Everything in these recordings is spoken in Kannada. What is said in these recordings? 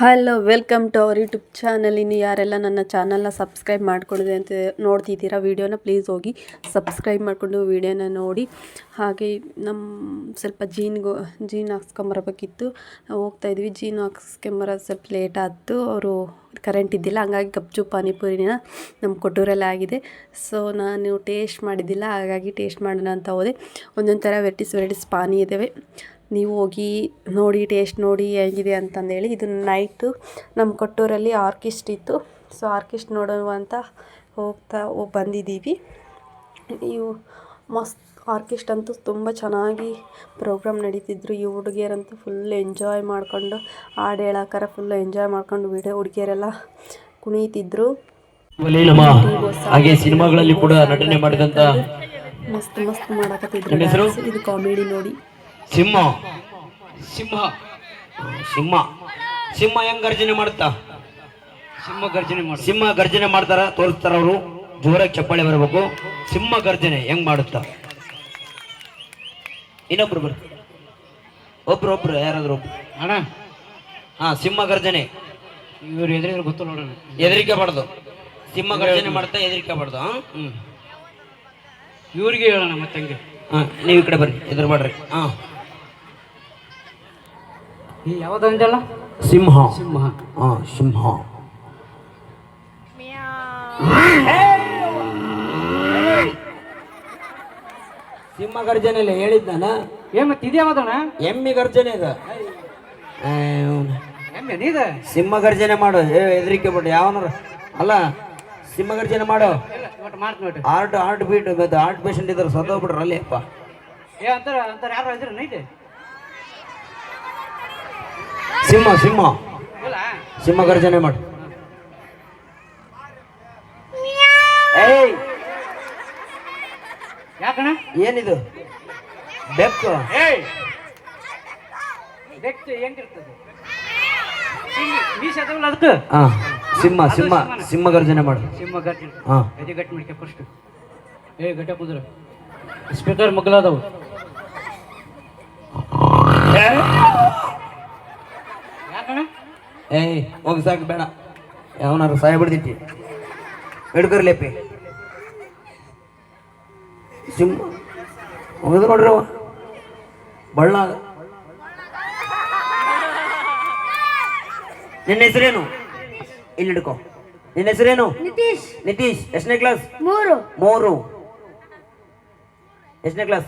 Hello, welcome to our YouTube channel. ಇನ್ನು ಯಾರೆಲ್ಲ ನನ್ನ ಚಾನಲ್ನ ಸಬ್ಸ್ಕ್ರೈಬ್ ಮಾಡ್ಕೊಂಡಿದೆ ಅಂತ ನೋಡ್ತಿದ್ದೀರಾ, ವೀಡಿಯೋನ ಪ್ಲೀಸ್ ಹೋಗಿ ಸಬ್ಸ್ಕ್ರೈಬ್ ಮಾಡಿಕೊಂಡು ವೀಡಿಯೋನ ನೋಡಿ. ಹಾಗೆ ನಮ್ಮ ಸ್ವಲ್ಪ ಜೀನ್ಗೋ ಜೀನ್ ಹಾಕ್ಸ್ಕೊಂಬರ್ಬೇಕಿತ್ತು ಹೋಗ್ತಾ ಇದ್ವಿ, ಜೀನ್ ಹಾಕ್ಸ್ಕೊಂಬರೋದು ಸ್ವಲ್ಪ ಲೇಟ್ ಆಯಿತು. ಅವರು ಕರೆಂಟ್ ಇದ್ದಿಲ್ಲ, ಹಂಗಾಗಿ ಗಪ್ಚು ಪಾನಿಪುರಿನ ನಮ್ಮ ಕೊಟ್ಟೂರಲ್ಲಿ ಆಗಿದೆ. ಸೊ ನಾನು ಟೇಸ್ಟ್ ಮಾಡಿದ್ದಿಲ್ಲ, ಹಾಗಾಗಿ ಟೇಸ್ಟ್ ಮಾಡೋಣ ಅಂತ ಹೋದೆ. ಒಂದೊಂದು ಥರ ವೆರೈಟೀಸ್ ವೆರೈಟೀಸ್ ಪಾನಿ ಇದ್ದಾವೆ ನೀವು ಹೋಗಿ ನೋಡಿ ಟೇಸ್ಟ್ ನೋಡಿ ಹೇಗಿದೆ ಅಂತಂದೇಳಿ ಇದು ನೈಟು ನಮ್ಮ ಕೊಟ್ಟೂರಲ್ಲಿ ಆರ್ಕಿಸ್ಟ್ ಇತ್ತು. ಸೊ ಆರ್ಕಿಸ್ಟ್ ನೋಡುವ ಅಂತ ಹೋಗ್ತಾ ಹೋಗಿ ಬಂದಿದ್ದೀವಿ. ಇವು ಮಸ್ತ್ ಆರ್ಕೆಸ್ಟ್ ಅಂತೂ ತುಂಬ ಚೆನ್ನಾಗಿ ಪ್ರೋಗ್ರಾಮ್ ನಡೀತಿದ್ರು. ಈ ಹುಡುಗಿಯರಂತೂ ಫುಲ್ ಎಂಜಾಯ್ ಮಾಡ್ಕೊಂಡು ಹಾಡು ಹೇಳೋಕಾರ ಫುಲ್ ಎಂಜಾಯ್ ಮಾಡ್ಕೊಂಡು ವಿಡಿಯೋ ಹುಡುಗಿಯರೆಲ್ಲ ಕುಣಿತಿದ್ರು. ಹಾಗೆ ಸಿನಿಮಾಗಳಲ್ಲಿ ಕೂಡ ನಟನೆ ಮಾಡಿದಂತ ಮಸ್ತ್ ಮಸ್ತ್ ಮಾಡಕತ್ತಿದ್ರು. ಇದು ಕಾಮಿಡಿ ನೋಡಿ. ಸಿಂಹ. ಸಿಂಹ. ಸಿಂಹ. ಸಿಂಹ ಹೆಂಗ್ ಗರ್ಜನೆ ಮಾಡುತ್ತಾ ಸಿಂಹ ಗರ್ಜನೆ ಮಾಡ ಸಿಂಹ ಗರ್ಜನೆ ಮಾಡ್ತಾರ ತೋರಿಸ್ತಾರ ಅವರು. ಜೋರಾಗಿ ಚಪ್ಪಾಳೆ ಬರಬೇಕು. ಸಿಂಹ ಗರ್ಜನೆ ಹೆಂಗ್ ಮಾಡುತ್ತಾ? ಇನ್ನೊಬ್ರು ಬರ್ರಿ. ಒಬ್ರು ಒಬ್ರು ಯಾರಾದ್ರೂ ಒಬ್ರು. ಅಣ್ಣ. ಹಾ ಸಿಂಹ ಗರ್ಜನೆ. ಇವ್ರು ಎದುರು ಗೊತ್ತು ನೋಡೋಣ. ಹೆದರಿಕೆ ಬಾರ್ದು ಸಿಂಹ ಗರ್ಜನೆ ಮಾಡ್ತಾ ಹೆದರಿಕೆ ಬಾರ್ದು ಹ್ಮ್. ಇವ್ರಿಗೆ ಹೇಳೋಣ ಮತ್ತೆ ಹಂಗೆ ಹಾ ನೀವು ಈ ಕಡೆ ಬರ್ರಿ ಎದುರು ಮಾಡ್ರಿ. ಹಾ. ಯಾವ್ದು ಅಂದಲ್ಲ ಸಿಂಹ. ಸಿಂಹ. ಹಾಂ ಸಿಂಹ. ಸಿಂಹ ಗರ್ಜನೆ ಇಲ್ಲ ಹೇಳಿದ್ದಾನ? ಏ ಮತ್ತೆ ಇದು ಯಾವ್ದಣ್ಣ ಎಮ್ಮಿ ಗರ್ಜನೆ ಇದು. ಎಮ್ಮೆ ನೀದ ಸಿಂಹ ಗರ್ಜನೆ ಮಾಡು. ಏ ಹೆದರಿಕೆ ಬಿಟ್ಟು ಯಾವನಾರ ಅಲ್ಲ ಸಿಂಹ ಗರ್ಜನೆ ಮಾಡು. ಇಲ್ಲ ಆರ್ಟ್ ಮಾಡ್ತೀನಿ ನೋಡ್ರಿ ಹಾರ್ಟ್ ಹಾರ್ಟ್ ಬೀಟ್ ಮತ್ತು ಹಾರ್ಟ್ ಪೇಷಂಟ್ ಇದ್ದಾರೆ ಸತ್ತೋಗ್ಬಿಟ್ರು ಅಲ್ಲಿ ಅಪ್ಪ. ಏ ಅಂತಾರ ಅಂತಾರ ಯಾರು ಇದ್ರ ನೈತೆ? ಸಿಂಹ ಸಿಂಹ. ಸಿಂಹ ಗರ್ಜನೆ ಮಾಡಿ. ಏನಿದು? ಬೆಕ್ಕು. ಹೆಂಗಿರ್ತದೆ? ಅದಕ್ಕೆ? ಹಾ ಸಿಂಹ ಸಿಂಹ ಸಿಂಹ ಗರ್ಜನೆ ಮಾಡಿ. ಸಿಂಹ ಗರ್ಜನೆ. ಹಾ. ಎದೆ ಗಟ್ಟಿ ಮಾಡ್ಕೆ ಫಸ್ಟ್ ಏ ಗಟ್ಟ ಕುದ್ರ. ಸ್ಪೀಕರ್ ಮಗ್ಲಾದವು ಏಯ್ ಹೋಗಿ ಸಾಕು ಬೇಡ. ಯಾವನಾರು ಸಹಾಯ ಬಿಡ್ದಿಟ್ಟಿ ಹಿಡ್ಕರ್ಲೇಪಿ ಸಿಂಹ ಹೋಗಿದ್ ನೋಡ್ರಿ ಅವ ಬಳ್ಳ. ನಿನ್ನ ಹೆಸರೇನು? ಇಲ್ಲಿ ಹಿಡ್ಕೊ. ನಿನ್ನ ಹೆಸರೇನು? ನಿತೀಶ್. ನಿತೀಶ್ ಎಷ್ಟನೇ ಕ್ಲಾಸ್? ಮೂರು. ಮೂರು. ಎಷ್ಟನೇ ಕ್ಲಾಸ್?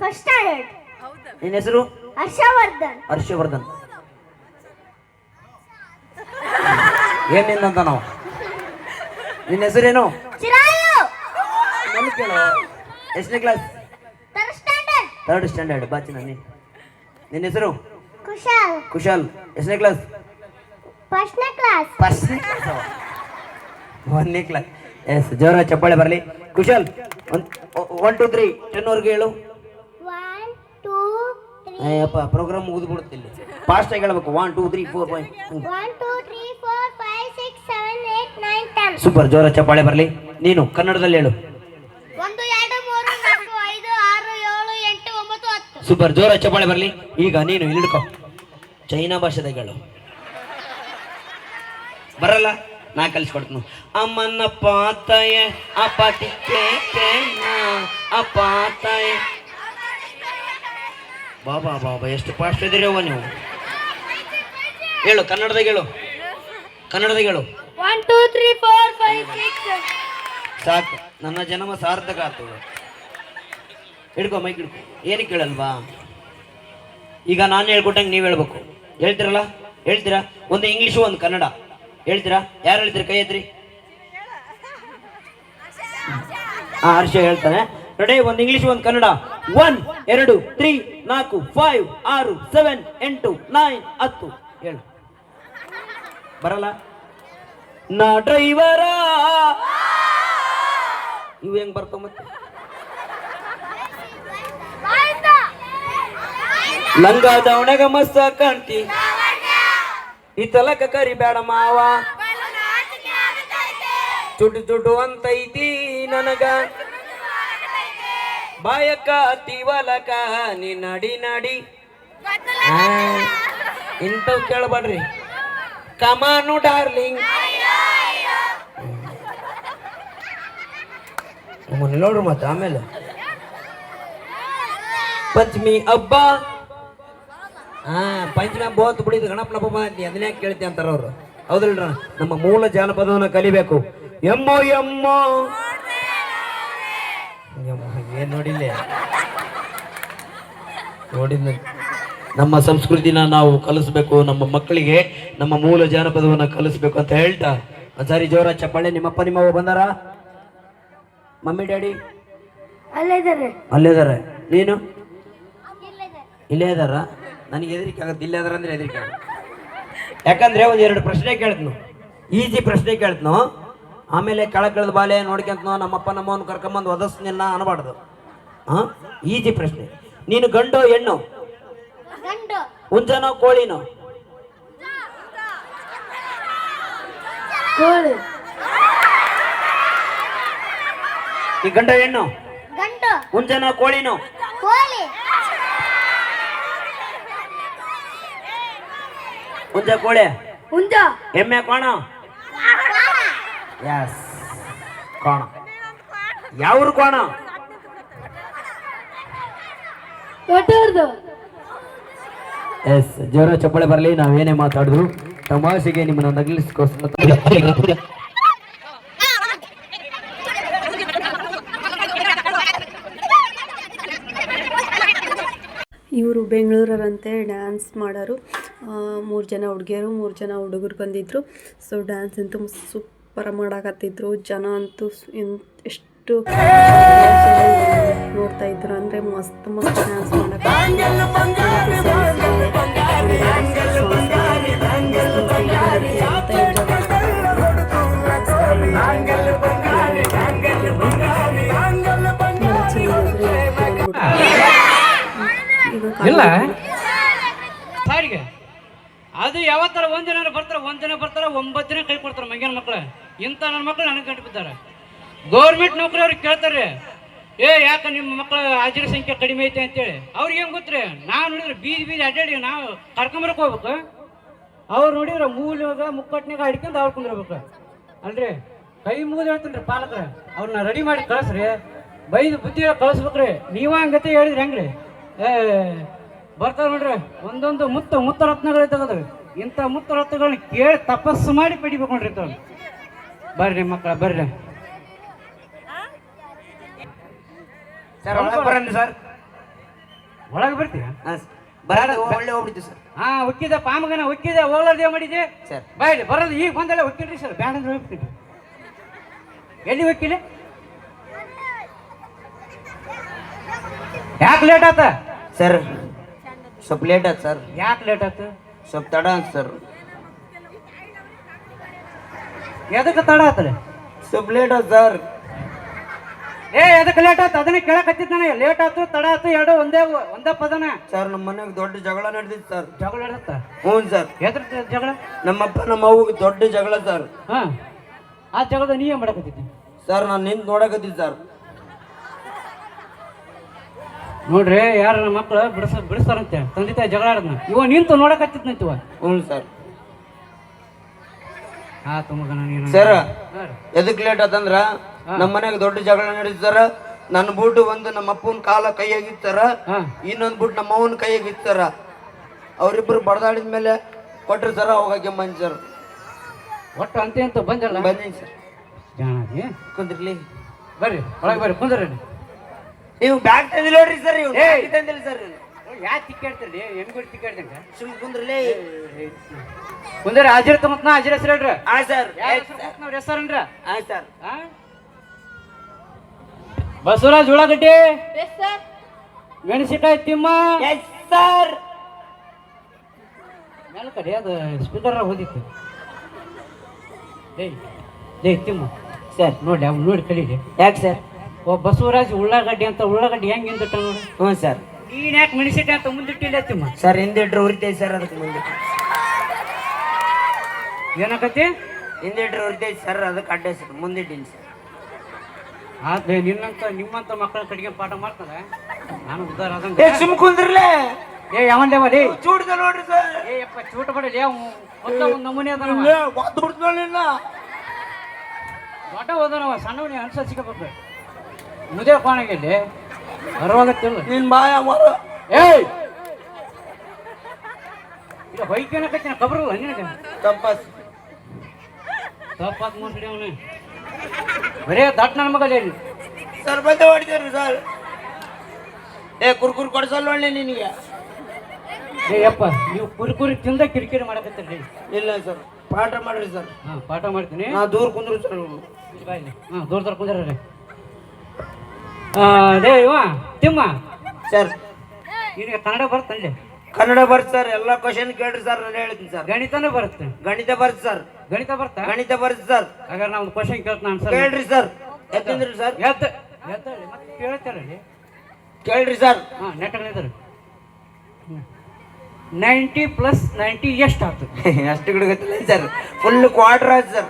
ಫಸ್ಟ್ ಸ್ಟ್ಯಾಂಡರ್ಡ್ ನಿನ್ನ ಹೆಸರು? ಹರ್ಷವರ್ಧನ್. ಹರ್ಷವರ್ಧನ್. ಏನಿಂದಂತ ನಾವು ನಿನ್ನ ಹೆಸರೇನು ಚಿರಾಯು ನನ್ನ ಕೇಳು ಎಷ್ಟನೇ class third standard third standard ಬಾಚಿನ ನೀ ನಿನ್ನ ಹೆಸರು ಕುಶಾಲ್ ಕುಶಾಲ್ ಎಷ್ಟನೇ ಕ್ಲಾಸ್ ಫಸ್ಟ್ನೇ ಕ್ಲಾಸ್ ಫಸ್ಟ್ನೇ ಕ್ಲಾಸ್ ಒಂದನೇ ಕ್ಲಾಸ್ ಎಸ್ ಜೋರ ಚಪ್ಪಾಳೆ ಬರಲಿ ಕುಶಾಲ್ ಒನ್ ಟು ತ್ರೀ ಟೆನ್ವರೆಗೆ ಹೇಳು one two three Ayyappa program ಮುಗಿದು ಬಿಡುತ್ತಿಲ್ಲ ಫಾಸ್ಟಾಗಿ ಹೇಳ್ಬೇಕು one two three four five one two three four five six seven eight nine ten super ಜೋರ ಚಪ್ಪಾಳೆ ಬರಲಿ. ನೀನು ಕನ್ನಡದಲ್ಲಿ ಹೇಳು. ಒಂದು ಎರಡು ಮೂರು ನಾಲ್ಕು ಐದು ಆರು ಏಳು ಎಂಟು ಒಂಬತ್ತು ಹತ್ತು. ಸೂಪರ್ ಜೋರ ಚಪ್ಪಾಳೆ ಬರಲಿ. ಈಗ ನೀನು ಇಲ್ಲಿ ಹಿಡ್ಕೊ. ಚೈನಾ ಭಾಷೆದಾಗ ಹೇಳು. ಬರಲ್ಲ? ನಾ ಕಲಿಸ್ಕೊಡ್ತೀನಿ. ಅಮ್ಮನ ಪಾತಾಯ ಅಪಾಟಿ ಅಪಾತಾಯ ಬಾಬಾ ಬಾಬಾ ಎಷ್ಟು ಫಾಸ್ಟ್ ಇದ್ದೀರವ್ವ ನೀವು? ಹೇಳು ಕನ್ನಡದಾಗ ಹೇಳು. ಕನ್ನಡದಾಗ ಹೇಳು. ಸಾಕು. ನನ್ನ ಜನ್ಮ ಸಾರ್ಥಕ ಆಗ್ತದೆ. ಹಿಡ್ಕೊ, ಮೈಕ್ ಹಿಡ್ಕೊ. ಏನಕ್ಕೆ ಕೇಳಲ್ವಾ? ಈಗ ನಾನು ಹೇಳ್ಕೊಟ್ಟಂಗೆ ನೀವು ಹೇಳ್ಬೇಕು. ಹೇಳ್ತಿರಲ್ಲ? ಹೇಳ್ತೀರಾ? ಒಂದು ಇಂಗ್ಲೀಷು, ಒಂದು ಕನ್ನಡ. ಹೇಳ್ತೀರಾ? ಯಾರು ಹೇಳ್ತೀರಿ? ಕೈ ಎತ್ರಿ ಹಾ ಹರ್ಷ ಹೇಳ್ತಾನೆ. ರೆಡಿ ಒಂದು ಇಂಗ್ಲೀಷ್, ಒಂದು ಕನ್ನಡ. ಒನ್ ಎರಡು ತ್ರೀ ನಾಲ್ಕು ಫೈವ್ ಆರು ಸೆವೆನ್ ಎಂಟು ನೈನ್ ಹತ್ತು. ಹೇಳು. ಬರಲ್ಲ? ನಾ ಡ್ರೈವರ. ಇವು ಹೆಂಗ್ ಬರ್ತಾವ ಮತ್ತೆ? ಲಂಗ ಮಸ್ತ ಕಾಣ್ತಿ. ಈ ತಲಕ ಕರಿ ಬೇಡ ಮಾವ. ದುಡ್ಡು ದುಡ್ಡು ಅಂತ ಅಂತೈತಿ ನನಗ. ಬಾಯಕ್ಕ ತಿವಲಕ ನೀ ನಡಿ ನಡಿ. ಇಂಥವ್ ಕೇಳಬೇಡ್ರಿ. ಕಮಾನು ಡಾರ್ಲಿಂಗ್. ನೋಡ್ರಿ ಮತ್ತೆ ಆಮೇಲೆ. ಪಂಚಮಿ ಹಬ್ಬ. ಹಾ ಪಂಚಮಿ ಹಬ್ಬ ಹೊತ್ತು ಬಿಡಿದ್ರು ಗಣಪನ ಹಬ್ಬ ಅಂತ ಅದನ್ನೇ ಕೇಳ್ತಿ ಅಂತಾರ ಅವ್ರು. ಹೌದಲ್ರ ನಮ್ಮ ಮೂಲ ಜಾನಪದವನ್ನು ಕಲಿಬೇಕು. ಎಮ್ಮೋ ಎಮ್ಮೋ. ಏನ್ ನೋಡಿಲ್ಲ. ನೋಡಿಲ್ಲ. ನಮ್ಮ ಸಂಸ್ಕೃತಿನ ನಾವು ಕಲಿಸ್ಬೇಕು, ನಮ್ಮ ಮಕ್ಕಳಿಗೆ ನಮ್ಮ ಮೂಲ ಜಾನಪದವನ್ನ ಕಲಿಸ್ಬೇಕು ಅಂತ ಹೇಳ್ತಾ. ಒಂದ್ಸಾರಿ ಜೋರ ಚಪ್ಪಾಳೆ, ನಿಮ್ಮಪ್ಪ, ನಿಮ್ಮವ್ವ ಬಂದಾರ? Mummy daddy? ಅಲ್ಲೇ ಇದ್ದಾರೆ. ಅಲ್ಲೇ ಇದಾರೆ ನೀನು? ಇಲ್ಲೇ ಇದಾರ ನನಗೆ ಹೆದರಿಕೆ ಆಗತ್ತೆ. ಇಲ್ಲೇ ಇದಾರ ಅಂದ್ರೆ ಹೆದರಿಕೆ ಆಗತ್ತೆ. ಯಾಕಂದ್ರೆ ಒಂದ್ ಎರಡು ಪ್ರಶ್ನೆ ಕೇಳ್ತನು. ಈಜಿ ಪ್ರಶ್ನೆ ಕೇಳ್ತನು. ಆಮೇಲೆ ಕೆಳಗ್ ಕೆಳದ ಬಾಲೆ ನೋಡ್ಕೊಂತನೋ ನಮ್ಮಪ್ಪ ನಮ್ಮವನ್ ಕರ್ಕೊಂಬಂದು ಒದಸ್ ನಿನ್ನ ಅನ್ಬಾರ್ದು. ಹಾ ಈಜಿ ಪ್ರಶ್ನೆ. ನೀನು ಗಂಡು ಹೆಣ್ಣು? ಹುಂಜನೋ ಕೋಳಿನೋ? ಕೋಳಿ. ಈ ಗಂಡ ಹೆಣ್ಣು? ಗಂಡು. ಕೋಳಿನು ಕೋಳಿನೋ? ಕೋಳಿ. ಹುಂಜ ಕೋಳಿ? ಹುಂಜ ಎಮ್ಮೆ ಕೋಣ? ಎಸ್ ಕೋಣ. ಯಾವ್ರ ಕೋಣ? ದೊಡ್ಡವ್ರದು ಎಸ್ ಜೋರ ಚಪ್ಪಳೆ ಬರಲಿ ನಾವೇನೇ ಮಾತಾಡಿದ್ರು ತಮಾಷೆಗೆ ನಿಮ್ಮನ್ನ ನಗಲಿಸ್ಕೋಸ್ಕರ ಇವರು ಬೆಂಗಳೂರರಂತೆ ಡ್ಯಾನ್ಸ್ ಮಾಡೋರು. ಮೂರು ಜನ ಹುಡುಗಿಯರು, ಮೂರು ಜನ ಹುಡುಗರು ಬಂದಿದ್ದರು ಸೊ ಡ್ಯಾನ್ಸ್ ಅಂತೂ ಸೂಪರ್ ಮಾಡಾಕತ್ತಿದ್ರು. ಜನ ಅಂತೂ ಎಷ್ಟು ನೋಡ್ತಾ ಇದ್ರು ಅಂದರೆ ಮಸ್ತ್ ಮಸ್ತ್ ಡ್ಯಾನ್ಸ್ ಇಲ್ಲ. ಸಾರಿಗೆ ಅದು ಯಾವತ್ತರ ಒಂದ್ ಜನ ಬರ್ತಾರ, ಒಂದ್ ಜನ ಬರ್ತಾರ, ಒಂಬತ್ತು ಜನ ಕೈ ಕೊಡ್ತಾರ ಮಂಗ್ಯಾನ ಮಕ್ಳು. ಇಂಥ ನನ್ನ ಮಕ್ಳು ನನಗೆ ಗಂಟು ಬಿದ್ದಾರೆ. ಗೌರ್ಮೆಂಟ್ ನೌಕರಿ ಅವ್ರಿಗೆ ಕೇಳ್ತಾರೆ, ಏ, ಯಾಕೆ ನಿಮ್ಮ ಮಕ್ಕಳ ಹಾಜರ ಸಂಖ್ಯೆ ಕಡಿಮೆ ಐತೆ ಅಂತೇಳಿ. ಅವ್ರಿಗೆ ಏನು ಗೊತ್ತ್ರಿ? ನಾವು ನೋಡಿದ್ರೆ ಬೀದಿ ಬೀದಿ ಅಡ್ಡಾಡಿ ನಾವು ಕರ್ಕೊಂಬರಕ್ಕೆ ಹೋಗ್ಬೇಕು? ಅವ್ರು ನೋಡಿದ್ರೆ ಮೂಲ್ಯಾಗ ಮುಕ್ಕಟ್ನಾಗ ಹಿಡ್ಕೊಂಡು ಅವ್ರು ಕುಂದಿರ್ಬೇಕು. ಅಲ್ರಿ? ಕೈ ಮುಗಿದು ಹೇಳ್ತೀನಿ ಪಾಲಕರ ಅವ್ರನ್ನ ರೆಡಿ ಮಾಡಿ ಕಳಿಸ್ರಿ. ಬೈದು ಬುದ್ಧಿ ಕಳಿಸ್ಬೇಕ್ರಿ. ನೀವ ಹಂಗತೆ ಹೇಳಿದ್ರಿ ಹೆಂಗ್ರಿ? ಏ, ಬರ್ತಾರ ನೋಡ್ರಿ. ಒಂದೊಂದು ಮುತ್ತ ಮುತ್ತ ರತ್ನಗಳು ತೆಗೆದ್ರಿ ಇಂಥ ಮುತ್ತ ರತ್ನಗಳನ್ನ ಕೇಳಿ ತಪಸ್ಸು ಮಾಡಿ ಪಡಿಬೇಕು ನೋಡ್ರಿ ಇಂಥವ್ನ ಬರ್ರಿ ಮಕ್ಕಳ ಬರ್ರಿ. ಸರ್ ಒಳಗೆ ಬರನ್ರಿ ಸರ್. ಒಳಗೆ ಬರ್ತೀಯ? ಬರ ಒಳ್ಳೆ ಹೋಗ್ಬಿಡ್ತೀವಿ ಸರ್. ಹಾ ಉಕ್ಕಿದೆ ಪಾಮಗನ ಉಕ್ಕಿದೆ ಹೋಗ್ಲಾರ್ದೇವ್ ಮಾಡಿದೆ ಸರ್. ಬಾಯ್ಲಿ ಬರೋದು ಈಗ ಬಂದಲ್ಲ ಒಕ್ಕಿಲ್ರಿ ಸರ್. ಬ್ಯಾಡ ಅಂದ್ರೆ ಹೋಗ್ಬಿಟ್ಟು ಎಲ್ಲಿ ವಕೀಲೆ ಯಾಕೆ ಲೇಟ್ ಆತ? ಸರ್ ಸ್ವಲ್ಪ ಲೇಟ್ ಆಯ್ತು ಸರ್. ಯಾಕೆ ಲೇಟ್ ಆತು? ಸ್ವಲ್ಪ ತಡ ಅಂತ ಸರ್. ಎದಕ್ಕೆ ತಡ ಆತಲೆ? ಸ್ವಲ್ಪ ಲೇಟ್ ಆಯ್ತು ಸರ್ ಏ ಎದಕ್ಕೆ ಲೇಟ್ ಆಯ್ತು ಅದನ್ನೇ ಕೇಳಕ್ ನನಗೆ ಲೇಟ್ ಆಯ್ತು ತಡ ಆಯ್ತು ಎರಡು ಒಂದೇ ಒಂದೇ ಪದನ. ಸರ್ ನಮ್ಮ ಮನೆಗೆ ದೊಡ್ಡ ಜಗಳ ನಡೆದಿತ್ತು ಸರ್ ಜಗಳ ಇರತ್ತ ಹ್ಞೂ ಸರ್ ಎದ್ರ ಜಗಳ? ನಮ್ಮಪ್ಪ ನಮ್ಮ ಅವ್ಗೆ ದೊಡ್ಡ ಜಗಳ ಸರ್ ಹಾಂ. ಆ ಜಗಳದ ನೀ ಏನು ಮಾಡಕತ್ತಿದ್ದಿ? ಸರ್ ನಾನು ನಿಂತು ನೋಡಕತ್ತಿದ್ದೆ ಸರ್ ನೋಡ್ರಿ ಯಾರ ಮಕ್ಕಳು ಬಿಡಿಸ ಬಿಡಿಸ್ತಾರಂತೆ. ತಂದೆ ತಾಯಿ ಜಗಳ ಆಡದ್ನ. ಇವ ನಿಂತು ನೋಡಕತ್ತಿದ್ ನಿಂತಿವ ಹ್ಞೂ ಸರ್. ಹಾ ತುಂಬ ನೀನು. ಸರ್ ಹಾ ಎದಕ್ ಲೇಟ್ ಆತಂದ್ರ? ನಮ್ಮ ಮನೆಗೆ ದೊಡ್ಡ ಜಗಳ ನಡೀತು ಸರ್. ನನ್ನ ಬೂಟು ಒಂದು ನಮ್ಮ ಅಪ್ಪನ ಕಾಲ ಕೈಯಾಗಿತ್ತಾರ ಇನ್ನೊಂದ್ ಬೂಟ್ ನಮ್ಮ ಅವನ ಕೈಯಾಗಿತ್ತಾರ ಅವರಿಬ್ರು ಅವರಿಬ್ಬರು ಬಡದಾಡಿದ ಮೇಲೆ ಕೊಟ್ರು ಸರ್ ಹೋಗಕ್ಕೆ ಮಂಜ್ ಸರ್. ಒಟ್ಟು ಅಂತೆ ಅಂತ ಬಂದಲ್ಲ? ಬಂದೀನಿ ಸರ್. ಕುಂದ್ರಲಿ. ಬರ್ರಿ ಒಳಗೆ ಬರ್ರಿ ಕುಂದ್ರಿ ನೀವು ಬ್ಯಾಗ್ ತಂದಿಲ್ಲ ನೋಡ್ರಿ ಸರ್ ನೀವು ಏಯ್! ಬ್ಯಾಗ್ ತಂದಿಲ್ಲ ಸರ್. ಯಾ ತಿಕ್ಕಾಡ್ತೀರಿ ಬಿಟ್ಟು ತಿಕ್ಕಾಡ್ದಂಗ ಸುಮ್ ಕುಂದ್ರಲೇ. ಕುಂದ್ರ ಹಾಜಿರ್ ತಮ್ಮತ್ ನಾ ಹಾಜಿರ್ ಹೆಸರು ಹೇಳ್ರಿ. ಆ ಸರ್. ನಾವ್ ಹೆಸರನ್ರ ಆ ಸರ್. ಬಸವರಾಜ್ ಉಳ್ಳಾಗಡ್ಡಿ? ಮೆಣಸಿಕಾಯಿ ತಿಮ್ಮ? ಎಸ್ ಸರ್ ಮೇಲ್ ಕಡೆ ಅದು ಸ್ಪೀಕರ್ ಹೋದಿತ್ತು. ಏಯ್ ಏಯ್ ತಿಮ್ಮ. ಸರ್ ನೋಡಿ ಅವ್ನು ನೋಡಿ ಕಲೀಲಿ. ಯಾಕೆ ಸರ್? ಓ ಬಸವರಾಜ್ ಉಳ್ಳಾಗಡ್ಡಿ ಅಂತ ಉಳ್ಳಾಗಡ್ಡಿ ಹೆಂಗ್ ಹಿಂದಿಟ್ಟ ನೋಡಿ? ಹ್ಞೂ ಸರ್. ನೀನ್ ಯಾಕೆ ಮೆಣಸಿಟ್ಟೆ ಅಂತ ಮುಂದಿಟ್ಟಿಲ್ಲ ತಿಮ್ಮ? ಸರ್ ಹಿಂದಿಟ್ರು ಉರಿತೈತೆ ಸರ್ ಅದಕ್ಕೆ ಮುಂದೆ ಏನಾಕತಿ ಹಿಂದಿಟ್ರು ಉರಿತೈತೆ ಸರ್ ಅದಕ್ಕೆ ಅಡ್ಡ ಸರ್ ಮುಂದಿಟ್ಟಿನಿ ಸರ್. ಆದ್ರೆ ನಿನ್ನಂತ ನಿಮ್ಮಂತ ಮಕ್ಕಳ ಕಡೆಗೆ ಪಾಠ ಮಾಡ್ತಾರೆ ನಾನು ಉದ್ದಾರ ಆದಂಗ. ಏ ಸುಮ್ ಕುಂದ್ರಲೇ. ಏ ಚೂಡ್ದ ನೋಡ್ರಿ ಸರ್. ಏ ಯಪ್ಪ ಚೂಟ ಬಡಲಿ ಒಂದು ನಮೂನೆ ಒದ್ದು ಬಿಡ್ತಾಳ ನಿನ್ನ. ದೊಡ್ಡ ಹೋದನವ ಸಣ್ಣವನೇ ಅನ್ಸ ಮುದೇ ಕೋಣಗಿಲ್ಲಿ? ಹೊರವಾಗತ್ತಿಲ್ಲ ನಿನ್ ಬಾಯ ಮರ ಏಯ್! ಇದು ಹೊಯ್ಕೆನಕತ್ತಿನ ಕಬ್ರು ನಿನಗೆ? ತಪ್ಪಾಸ್ ತಪ್ಪಾತ್ ಮುಸ್ಡಿ ಅವನು ಬರೇ ದಟ್ ನನ್ನ ಮಗಲೇ ಸರ್ ಬಂದೆ ಹೊಡಿತೀರಿ ಸರ್? ಏ ಕುರ್ಕುರ್ ಕೊಡ್ಸಲ್ಲ ಒಳ್ಳೆ ನಿನಗೆ. ಏ ಯಪ್ಪ ನೀವು ಕುರಿ ಕುರಿ ತಿಂದ ಕಿರಿಕಿರಿ ಮಾಡಕತ್ತೀರಿ ಇಲ್ಲ ಸರ್ ಪಾಠ ಮಾಡ್ರಿ ಸರ್. ಹಾ ಪಾಠ ಮಾಡ್ತೀನಿ. ನಾ ದೂರ ಕುಂದ್ರು ಸರ್. ಹಾ ದೂರ ದೂರ ಕುಂದ್ರಿ ಲೇ ಇವ ತಿಮ್ಮ. ಸರ್. ನಿನಗೆ ಕನ್ನಡ ಬರ್ತಲ್ಲಿ ಕನ್ನಡ ಬರ್ತ ಸರ್ ಎಲ್ಲ ಕ್ವಶನ್ ಕೇಳ್ರಿ ಸರ್ ನಾನು ಹೇಳ್ತೀನಿ ಸರ್. ಗಣಿತನೂ ಬರುತ್ತೆ. ಗಣಿತ ಬರ್ತ ಸರ್. ಗಣಿತ ಬರ್ತಾ ಗಣಿತ ಬರ್ತ ಸರ್. ಹಾಗಾದ್ರೆ ನಾವು ಕ್ವಶನ್ ಕೇಳ್ತಾನ ಸರ್. ಕೇಳ್ರಿ ಸರ್. ಯಾಕಂದ್ರಿ ಸರ್? ಎತ್ತ ಎದ್ದೇಳಿ ಮತ್ತೆ ಕೇಳ್ತಾರಲ್ಲಿ ಕೇಳ್ರಿ ಸರ್. ಹಾಂ ನೆಟ್ಟಗಳಿದ್ದಾರೆ ನೈಂಟಿ ಪ್ಲಸ್ ನೈಂಟಿ ಎಷ್ಟು ಆಯ್ತು ಅಷ್ಟು ಗಿಡಗತ್ತಿಲ್ಲ ಸರ್. ಫುಲ್ ಕ್ವಾರ್ಟರ್ ಆಯ್ತು ಸರ್.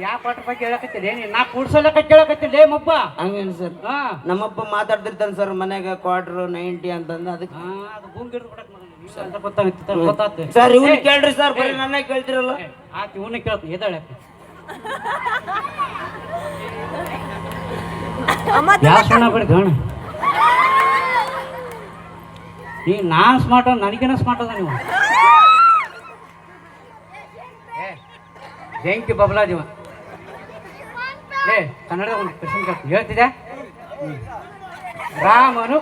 ಯಾವ ಪಾಠ ಬಗ್ಗೆ ಹೇಳಕತ್ತೀರಿ ಏನಿ ನಾ ಕೂಡ್ಸಲಕ್ಕ ಕೇಳಕತ್ತೀನಿ ಲೇ ಮಬ್ಬ ಹಂಗೇನು ಸರ್? ಹಾ. ನಮ್ಮಪ್ಪ ಮಾತಾಡ್ತಿರ್ತಾನೆ ಸರ್ ಮನ್ಯಾಗ ಕ್ವಾರ್ಟರ್ ನೈಂಟಿ ಅಂತಂದು ಅದಕ್ಕೆ. ಹಾ, ಅದು ಭೂಮಿ ಗಿಡದ ಬಿಡಕ್ ಮಗನ. ನೀವ್ ಅಂತ ಗೊತ್ತಾಗುತ್ತೆ ಗೊತ್ತಾಗ್ತದೆ. ಸರ್ ಇವ್ನು ಕೇಳ್ರಿ ಸರ್ ಬರೀ ನನ್ನ ಕೇಳ್ತಿರಲ್ಲ. ಆತ ಇವನ್ನ ಕೇಳ್ತೀನಿ ಎದ್ದಾಳೆ ಯಾವ ಸಣ್ಣ ಬಿಡಿ ಗಣ ನೀ ನಾನ್ ಸ್ಮಾರ್ಟ್ ನನಗೇನ ಸ್ಮಾರ್ಟ್ ಅದ ನೀವು ಏ, ಬೆಂಕಿ ಬಬಲಾ ದೇವ ಏ ಕನ್ನಡ ಒಂದು ಕ್ವಶನ್ ಕೇಳ್ತೀನಿ. ಹೇಳ್ತಿದ್ದೆ. ರಾಮನು